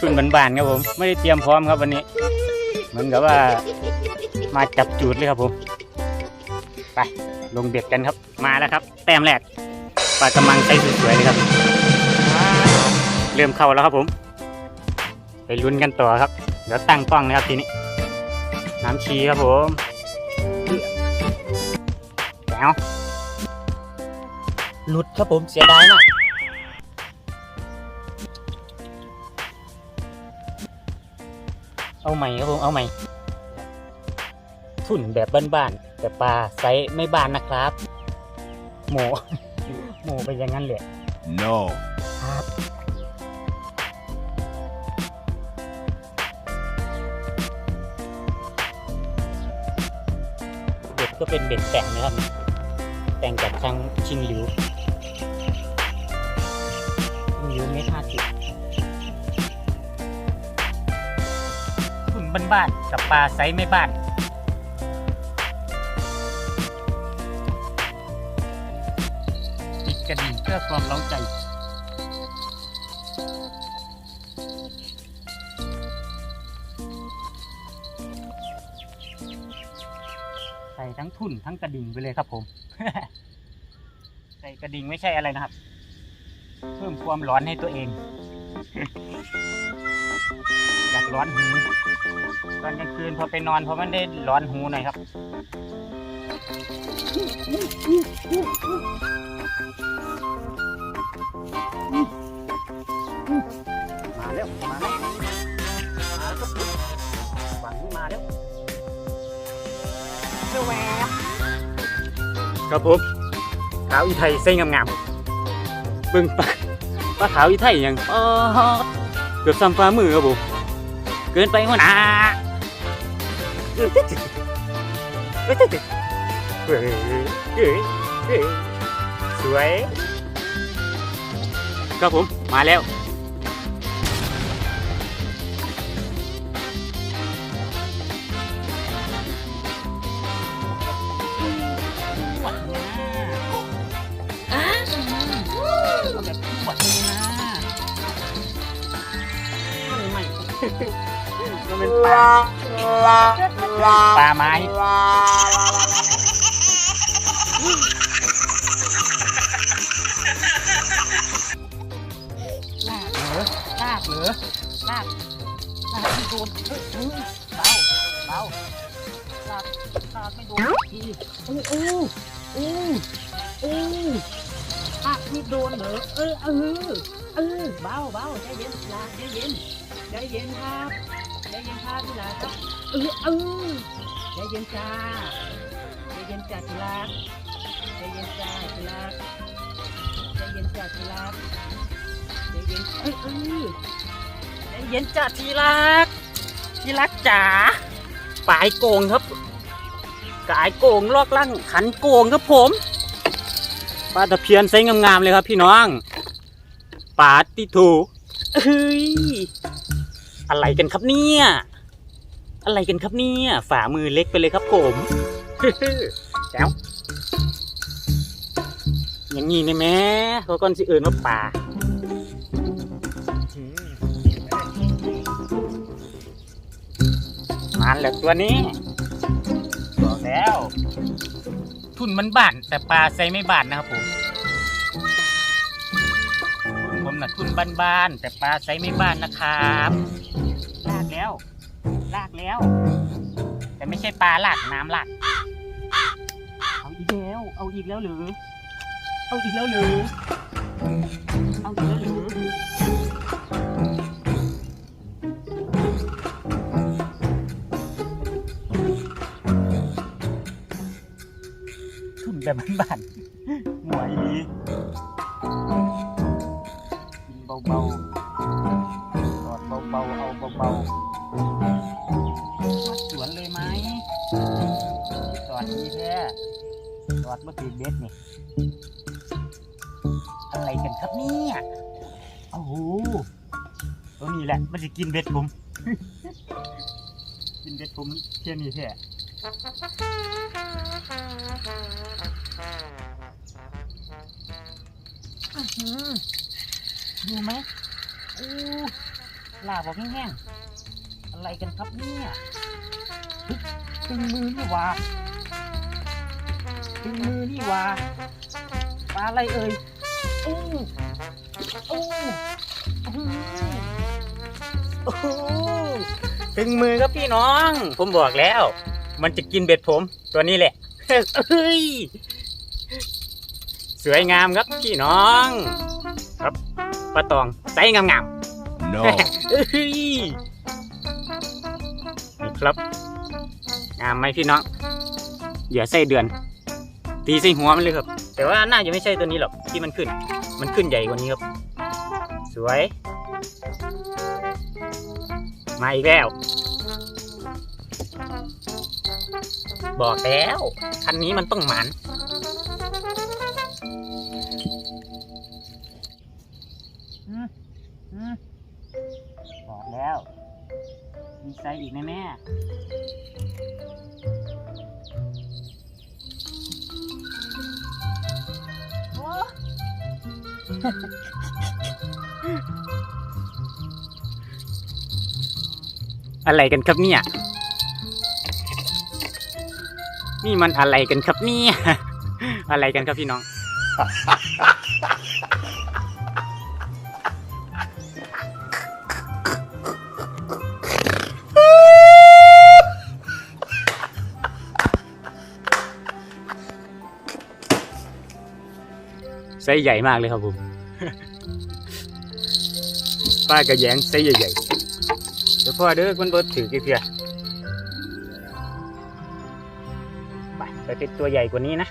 ทุนบานๆครับผม ไม่ได้เตรียมพร้อมครับวันนี้ เหมือนกับว่ามาจับจูดเลยครับผม ไปลงเบ็ดกันครับ มาแล้วครับ แต้มแรกปลากระมังไซส์สวยๆเลยครับ เริ่มเข้าแล้วครับผม ไปลุ้นกันต่อครับ เดี๋ยวตั้งกล้องนะครับทีนี้ น้ำชีครับผมแก้วหลุดครับผมเสียดายมาก เอาใหม่ครับผมเอาใหม่ ทุนแบบบ้านๆแต่ปลาไซส์ไม่บานนะครับหมูหมูไปอย่างนั้นเลย No. ครับเบ็ดก็เป็นเบ็ดแต่งนะครับ แต่งจากทางชิงหลิวชิงหลิวเมตรห้าสิบ บ้านๆกับปลาไซส์ไม่บ้านติดกระดิ่งเพื่อความเล้าใจใส่ทั้งทุ่นทั้งกระดิ่งไปเลยครับผม ใส่กระดิ่งไม่ใช่อะไรนะครับ เพิ่มความร้อนให้ตัวเอง อยากร้อนหูตอนกลางคืนพอไปนอนพอมันได้ร้อนหูหน่อยครับมาแล้วมาแล้วมาแล้วครับฝั่งนี้มาแล้วสวบครับผมขาวอีไทยเส้นงามๆเบิ่งปลาปลาขาวอีไทยยังอ๋อเกือบซ้ำฟ้ามือครับผมเกินไปหัวหน้าเฮ้ยเฮ้ยเฮ้ยเฮ้ยเฮ้ยสวย ครับผมมาแล้ว มันเป็นปลาปลาไม้ลากเหรอลากเหรอลากลากไม่โดนเฮ้ยเฮ้เบาเบาลากลากไม่โดนทีโอ้โอ้โอ้โอ้ลากไม่โดนเหรอเออเออเออเบาเบาใจเย็นลากใจเย็น ใจเย็นครับใจเย็นครับพี่ลาครับเออเออใจเย็นจ้าใจเย็นจ้าพี่ลาใจเย็นจ้าพี่ลาใจเย็นจ้าพี่ลาใจเย็นเออเออใจเย็นจ้าทีรักทีรักจ๋าปลายโกงครับกายโกงลอกลั่งขันโกงครับผมปลาตะเพียนไซส์งามๆเลยครับพี่น้องปลาติถูเฮ้ย อะไรกันครับเนี่ย อะไรกันครับเนี่ย ฝ่ามือเล็กไปเลยครับผมแจ๋วอย่างงี้นี่แม่เขาก่อนสิเอื่นว่าป่ามันเหลือตัวนี้บอกแล้ว ทุนมันบานแต่ปลาใส่ไม่บานนะครับผมทุนผมนะทุนบานๆแต่ปลาใส่ไม่บานนะครับ ลากแล้วลากแล้ว แต่ไม่ใช่ปลาลากน้ำลากเอาอีกแล้ว เอาอีกแล้วหรือ เอาอีกแล้วหรือ เอาอีกแล้วหรือ ทุนแบบบ้านๆหมวยดีกินเบาๆกอดเบาๆ เอาเบาๆ สวนเลยไหมจอดดีแท้จอดมาถือเบ็ดนี่ อะไรกันครับเนี่ยโอ้โหตัวนี้แหละมันจะกินเบ็ดผม กินเบ็ดผมเที่ยนี้แท้ดูไหมอู้ลาบอกแห้งๆ อะไรกันครับเนี่ยเฮ้ยตึงมือนี่หว่าตึงมือนี่หว่าปลาอะไรเอ่ยอู้อู้อื้อหือโอ้โหถึงมือครับพี่น้อง ผมบอกแล้ว มันจะกินเบ็ดผม ตัวนี้แหละเฮ้ยสวยงามครับพี่น้อง ครับปลาตองไซส์งาม No. ๆเอ้ยนี่ ครับงามไหมพี่น้องเหย่อไส้เดือน ตีใส่หัวมันเลยครับ แต่ว่าน่าจะไม่ใช่ตัวนี้หรอกที่มันขึ้น มันขึ้นใหญ่กว่านี้ครับ สวย มาอีกแล้ว บอกแล้วคันนี้มันต้องหมัน มีไซส์อีกแน่ๆโอ้อะไรกันครับเนี่ย นี่มันอะไรกันครับเนี่ย อะไรกันครับพี่น้อง ซส์ใหญ่มากเลยครับผม ป้ากระแยงไซส์ใหญ่ๆ เดี๋ยวพ่อเด้อคนบดถือกี่เพียไปไปเป็นตัวใหญ่กว่านี้นะ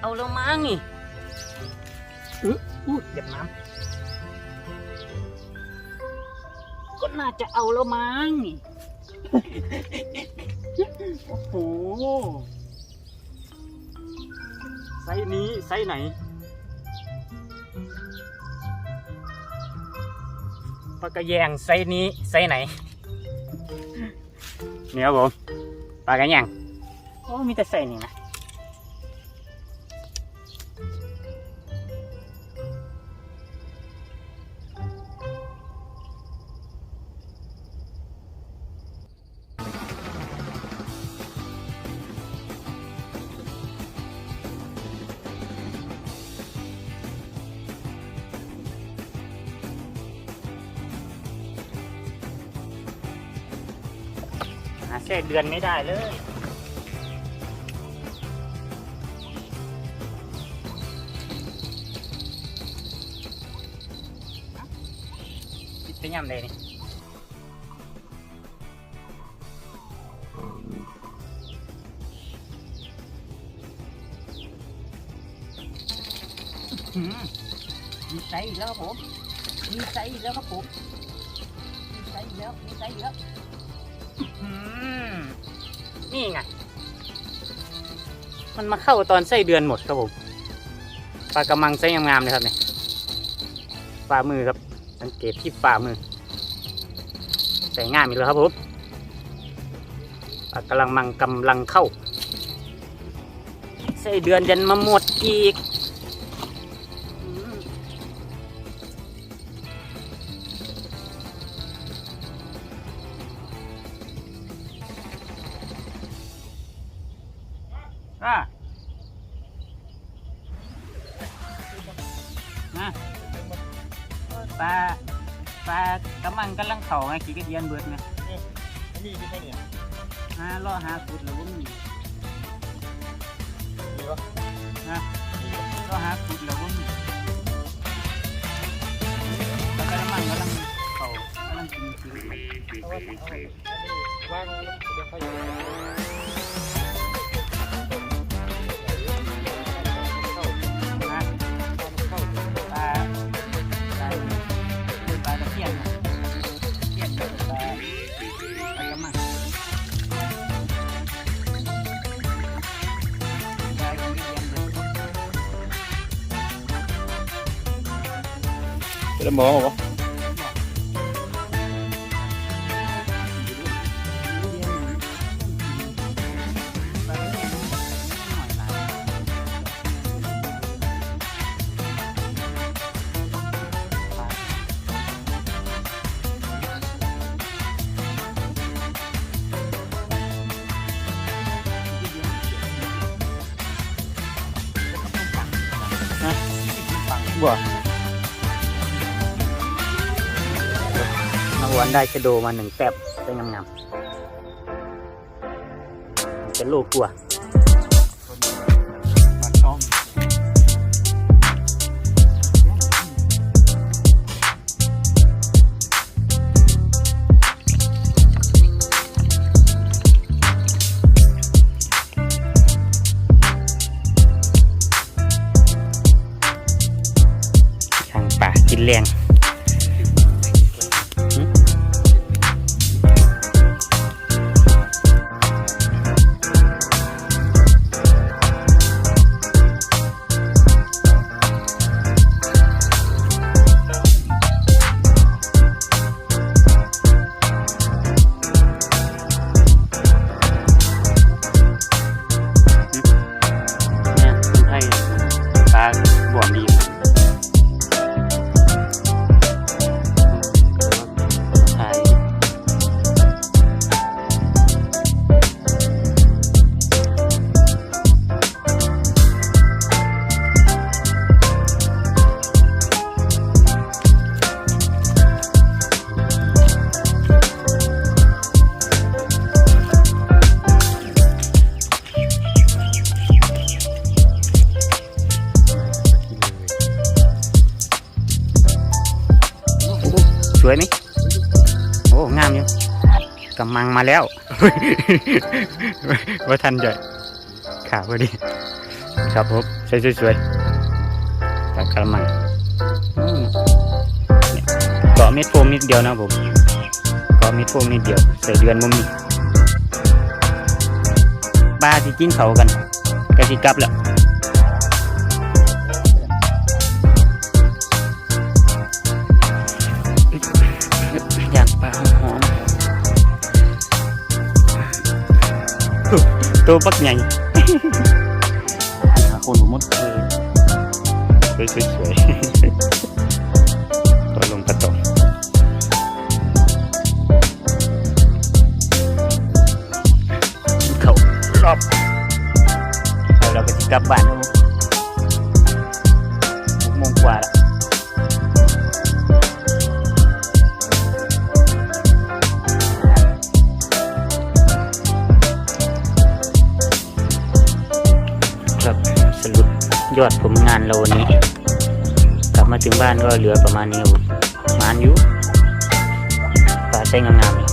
เอาแล้วมั้งนี่อื้ออู้เด็บน้ำก็น่าจะเอาแล้วมั้งนี่ โอ้โหไซส์นี้ไซส์ไหน ปลากระแยงไซส์นี้ไซส์ไหน เนี่ยครับผม ปลากระแยงโอ้มีแต่ไซส์นี้นะ หาเศษเดือนไม่ได้เลยปิดไปย่ำเลยนี่มีไซส์อีกแล้วครับผมมีไซส์อีกแล้วครับผมมีไซส์อีกแล้วมีไซส์แล้วอืม นี่ไง มันมาเข้าตอนไส้เดือนหมดครับผมปลากระมังไส้งามๆเลยครับเนี่ยฝ่ามือครับ สังเกตที่ฝ่ามือใส่ง่ายมีเลยครับผมปลากระมังกำลังเข้าไส้เดือนยันมาหมดอีก ปลาปลากระมังกำลังเข่าไงขี่กระเดียนเบิดไงนี่ใช่ไหมเนี่ยหาล่อหาขุดแล้วบ่มีมีปะล่อหาขุดแล้วบ่มีปลากระมังกำลังเข่ากำลังกินกินเอาไว้เอาไว้วางเดี๋ยวค่อย จะม วันได้ชะโดมาหนึ่งแป๊บเป็นงามๆเป็นลูกกลัวมาช่องทางป่ากินแรง มังมาแล้วว่าทันจะขาพอดี ครับผมสวยสยๆจากกระมังอืมเนี่เกาะเม็ดโฟมนิดเดียวนะผมเกาะเม็ดโฟมนิดเดียว ใส่เดือนมุมนี้ปลาที่กินเขากันกะสิกลับแล้ว ตัวปักใหญ่หาคนรู้หมดเลยสวยสวยสวยตัวลงกระตกเขารอบแล้วเราก็จะกลับบ้านแล้ว ยอดผมงานเราวันนี้ กลับมาถึงบ้านก็เหลือประมาณนี้ผมประมาณอยู่ปลาใช้งามๆเลย